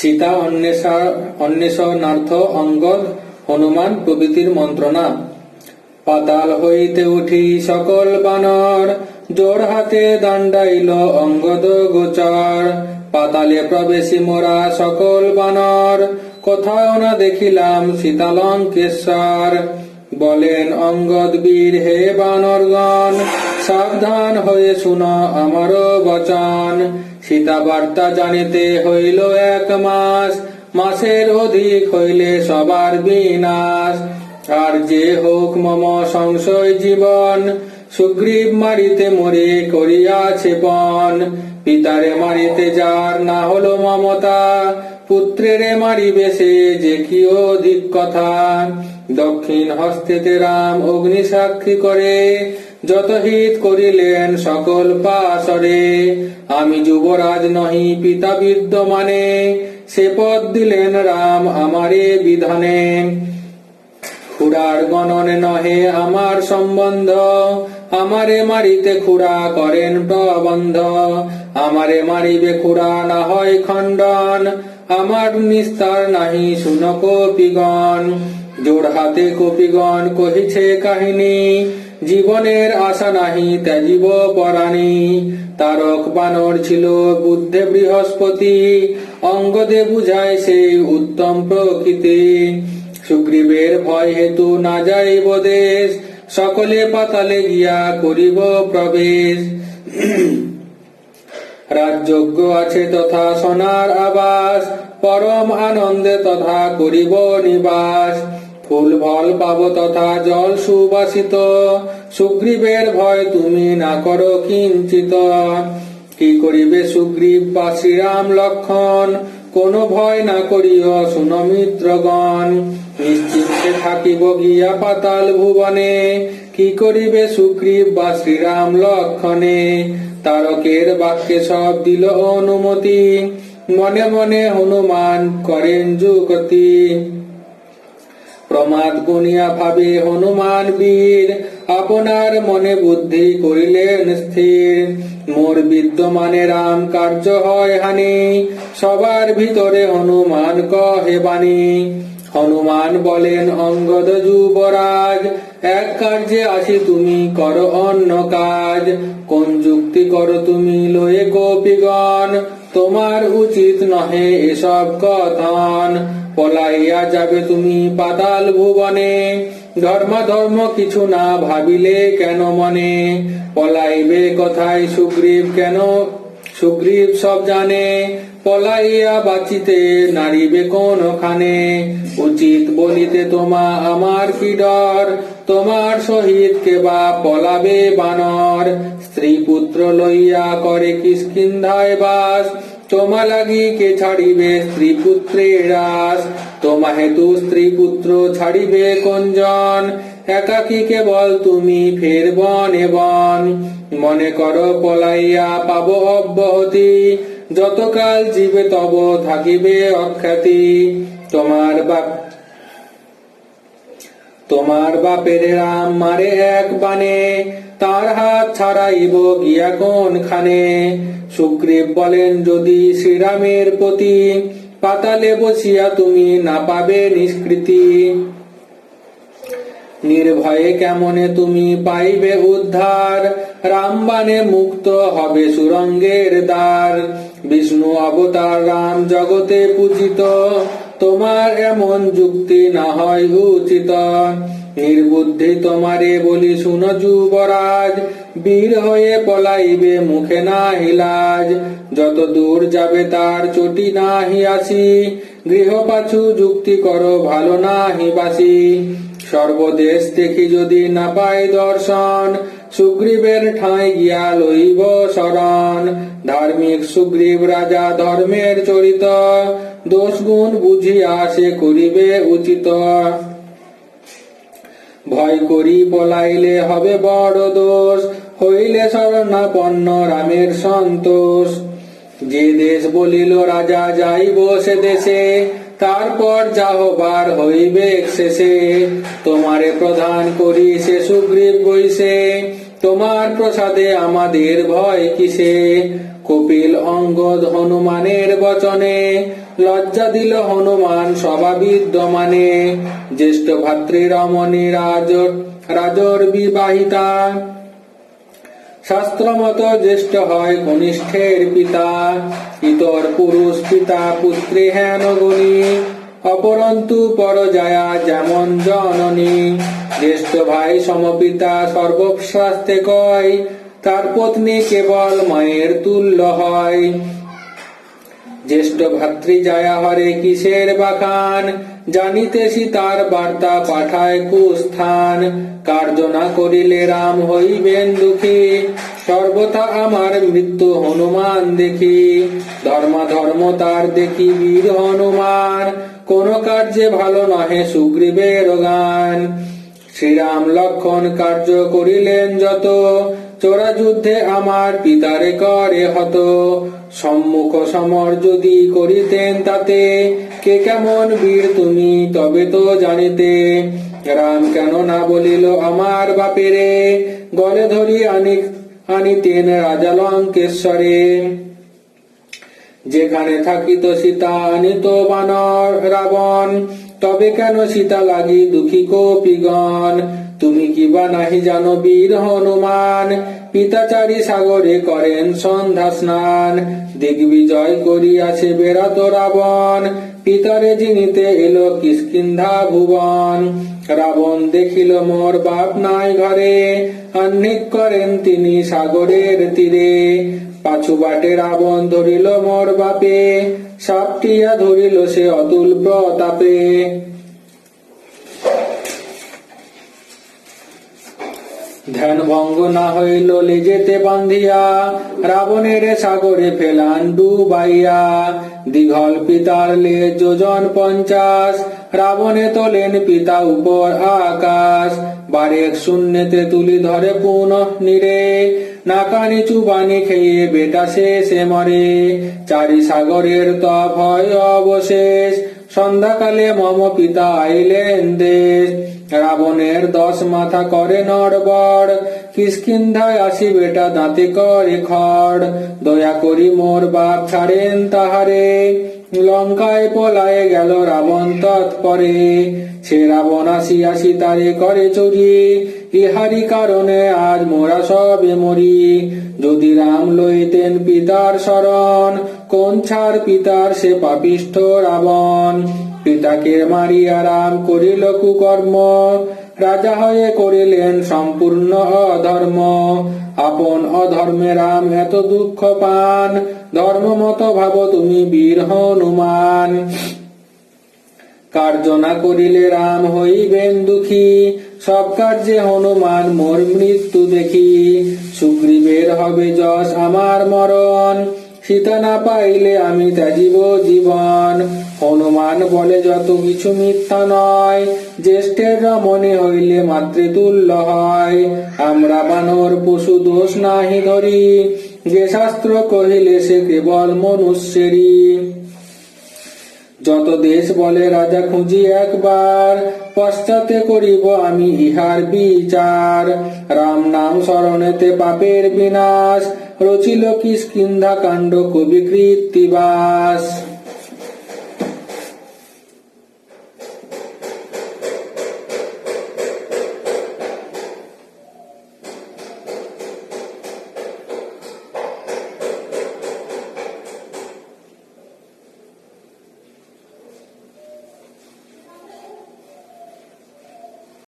সীতা অন্বেষা, অন্বেষণার্থ অঙ্গদ হনুমান প্রভৃতির মন্ত্রণা। পাতাল হইতে উঠি সকল বানর, জোর হাতে দাণ্ডাইল অঙ্গদ গোচর। পাতালে প্রবেশী মোরা সকল বানর, কোথাও না দেখিলাম সীতালঙ্কেশ্বর বলেন অঙ্গদ বীর, হে বানরগণ, সাবধান হয়ে শুনো আমারও বচন। সীতা বার্তা জানিতে হইল এক মাস, মাসের অধিক হইলে সবার বিনাশ। আর যে হোক মম সংশয় জীবন, সুগ্রীব মারিতে মরে করিয়াছে পণ পিতারে মারিতে যার না হলো মমতা, পুত্রেরে মারিবে সে যে কি অধিক কথা। দক্ষিণ হস্তেতে রাম অগ্নি সাক্ষী করে যত হিত করিলেন সকল পাশরে, আমি যুবরাজ নহি, পিতা বিদ্যমানে, সে পদ দিলেন রাম আমারে বিধানে। খুড়ার গণনে নহে আমার সম্বন্ধ, আমারে মারিতে খুড়া করেন প্রবন্ধ। আমারে মারিবে খুড়া না হয় খণ্ডন, আমার নিস্তার নাহি শুন কপিগণ জোড় হাতে কপিগণ কহিছে কাহিনী। জীবনের আশা নাহি ত্যাজিব পরাণী। তারক বানর ছিল বুদ্ধে বৃহস্পতি। অঙ্গদে বুঝায় সেই উত্তম প্রকৃতি। সুগ্রীবের ভয় হেতু না যাইব দেশ। সকলে পাতালে গিয়া করিব প্রবেশ। রাজযোগ্য আছে তথা সোনার আবাস। পরম আনন্দে তথা করিব নিবাস। ফুল ফল পাব তথা জল সুবাসিত। সুগ্রীবের ভয় তুমি না করো কিঞ্চিত। কি করিবে সুগ্রীব বা শ্রীরাম লক্ষণ? কোন ভয় না করিও শুন মিত্রগণ নিশ্চিন্তে থাকিব গিয়া পাতাল ভুবনে। কি করিবে সুগ্রীব বা শ্রীরাম লক্ষণে? তারকের বাক্যে সব দিল অনুমতি। মনে মনে হনুমান করেন যুগতি। প্রমাদ গুনিয়া ভাবে, হনুমান বীর, আপনার মনে বুদ্ধি করিলেন স্থির। মোর বিদ্যমানে রাম কার্য হয় হানি, সবার ভিতরে হনুমান কহে বাণী। হনুমান বলেন, অঙ্গদ যুবরাজ, এক কার্যে আসি তুমি, কর অন্য কাজ। কোন যুক্তি করো তুমি, লয়ে গোপীগণ, তোমার উচিত নহে এসব কথন। পলাইয়া যাবে তুমি পাতাল ভুবনে। ধর্ম ধর্ম কিছু না ভাবিলে কেন মনে? পলাইবে কথায় সুগ্রীব কেন? সুগ্রীব সব জানে। পলাইয়া বাঁচিতে নারিবে কোনখানে? উচিত বলিতে তোমা আমার কি ডর? তোমার সহিত কেবা পলাবে বানর? স্ত্রী পুত্র লইয়া করে কিষ্কিন্ধায় বাস। তোমা লাগি কে ছাড়িবে স্ত্রী পুত্রের রাস তোমা হেতু স্ত্রী পুত্র ছাড়িবে কোনজন একাকি কেবল তুমি ফের বনে বন। মনে করো পলাইয়া পাব অব্যাহতি। যতকাল জীবে তব থাকিবে অখ্যাতি তোমার বাপ, তোমার বাপের রাম মারে এক বানে তার হাত ছাড়াইব গিয়া কোন খানে সুগ্রীব বলেন, যদি শ্রীরামের প্রতি পাতালে বসিয়া তুমি না পাবে নিষ্কৃতি। নির্ভয়ে কেমনে তুমি পাইবে উদ্ধার? রামবানে মুক্ত হবে সুরঙ্গের দ্বার। বিষ্ণু অবতার রাম জগতে পূজিত। তোমার এমন যুক্তি না হয় উচিত। নির্বুদ্ধি তোমারে বলি শুন যুবরাজ। বীর হয়ে পলাইবে মুখে না হিলাজ যত দূর যাবে তার চটি না হিয়াসি গৃহপাছু যুক্তি করো, ভালো না হিবাসি সর্বদেশ দেখি যদি না পাই দর্শন, সুগ্রীবের ঠাঁই গিয়া লইব শরণ। ধার্মিক সুগ্রীব রাজা ধর্মের চরিত দোষ গুণ বুঝিয়া সে করিবে উচিত। ভয় করি পলাইলে হবে বড় দোষ, হইলে শরণাপন্ন রামের সন্তোষ। যে দেশ বলিল, রাজা যাইব সে দেশে, তারপর যাহবার হইবে শেষে। তোমারে প্রধান করি সে সুগ্রীব বইসে তোমার প্রসাদে আমাদের ভয় কিসে? কপিল অঙ্গদ হনুমানের বচনে লজ্জা দিল হনুমান সভাবিদ্যমানে। জ্যেষ্ঠ ভাতৃ রমণী রাজ রাজর বিবাহিতা শাস্ত্র মত জ্যেষ্ঠ হয় কনিষ্ঠের পিতা। ইতর পুরুষ পিতা পুত্রী হেন গুণী। অপরন্তু পরজায়া যেমন জননী। জ্যেষ্ঠ ভাই সমপিতা সর্বশাস্তে কয়, তার পত্নী কেবল মায়ের তুল্য হয়। জ্যেষ্ঠ ভাতৃ জায়া হরে কিসের বাখান জানিতে সীতার বার্তা পাঠায় কুস্থান। কার্য না করিলে রাম হইবেন দুঃখী। সর্বথা আমার মৃত্যু হনুমান দেখি। ধর্মা ধর্ম তার দেখি বীর হনুমান। কোন কার্যে ভালো নহে সুগ্রীবের গান। শ্রীরাম লক্ষণ কার্য করিলেন যত। চোরা যুদ্ধে আমার পিতারে করে হত। সম্মুখ সমর যদি করিতেন তাতে কে কেমন বীর তুমি তবে তো জানিতে। রাম কেন না বলিল, আমার বাপেরে গলে ধরি আনি আনিতেন রাজা লঙ্কেশ্বরে। যেখানে থাকিত সীতা আনিত বানর, রাবণ, তবে কেন সীতা লাগি দুঃখী কপিগণ? তুমি কি বা নাহি জানো বীর হনুমান? পিতাচারী সাগরে করেন সন্ধ্যা স্নান। দিগ্বিজয় করিয়াছে বেড়াত রাবণ। পিতারে জিনিতে এলো কিষ্কিন্ধা ভুবন। রাবণ দেখিল মোর বাপ নাই ঘরে। আহ্নিক করেন তিনি সাগরের তীরে। পাছু বাটে রাবণ ধরিল মোর বাপে। সাপটিয়া ধরিল সে অতুল প্রতাপে। ধ্যান ভঙ্গ না হইল লেজেতে বান্ধিয়া, রাবণের সাগরে ফেলান ডুবাইয়া। দীঘল পিতার লে যোজন পঞ্চাশ, রাবণে তোলেন পিতা উপর আকাশ। বারেক শূন্যতে তুলি ধরে পুনঃ নিরে, নাকানি চুবানি খেয়ে বেটা শেষে মরে। চারি সাগরের তপ হয় অবশেষ সন্ধ্যাকালে মম পিতা আইলেন দেশ রাবণের দশ মাথা করে নড়বড়। কিষ্কিন্ধায় আসি বেটা দাঁতে করে খড়। দয়া করি মোর বাপ ছাড়েন তাহারে। লঙ্কায় পলায়ে গেল রাবণ তৎপরে। সে রাবণ আসি আসি তারে করে চুরি। ইহারি কারণে আজ মোরা সবে মরি। যদি রাম লইতেন পিতার শরণ ছাড় পিতার সে পাপিষ্ঠ রাবণ। পিতাকে মারিয়া রাম করিল কুকর্ম। রাজা হয়ে করিলেন সম্পূর্ণ অধর্ম। আপন অধর্মে রাম এত দুঃখ পান, ধর্ম মত ভাব তুমি বীর হনুমান। কার্য না করিলে রাম হইবেন দুঃখী, সব কার্যে হনুমান মোর মৃত্যু দেখি। সুগ্রীবের হবে যশ আমার মরণ সীতা না পাইলে আমি ত্যাজিব জীবন। হনুমান বলে, যত কিছু মিথ্যা নয়, জ্যেষ্ঠের রমণে হইলে মাতৃতুল্য হয়। আমরা বানর পশু দোষ নাহি ধরি, যে শাস্ত্র কহিলে সে কেবল মনুষ্যেরই। যত দেশ বলে, রাজা খুঁজি একবার, পশ্চাতে করিব আমি ইহার বিচার। রাম নাম স্মরণেতে পাপের বিনাশ রচিল কিষ্কিন্ধা কাণ্ড কবি কৃত্তিবাস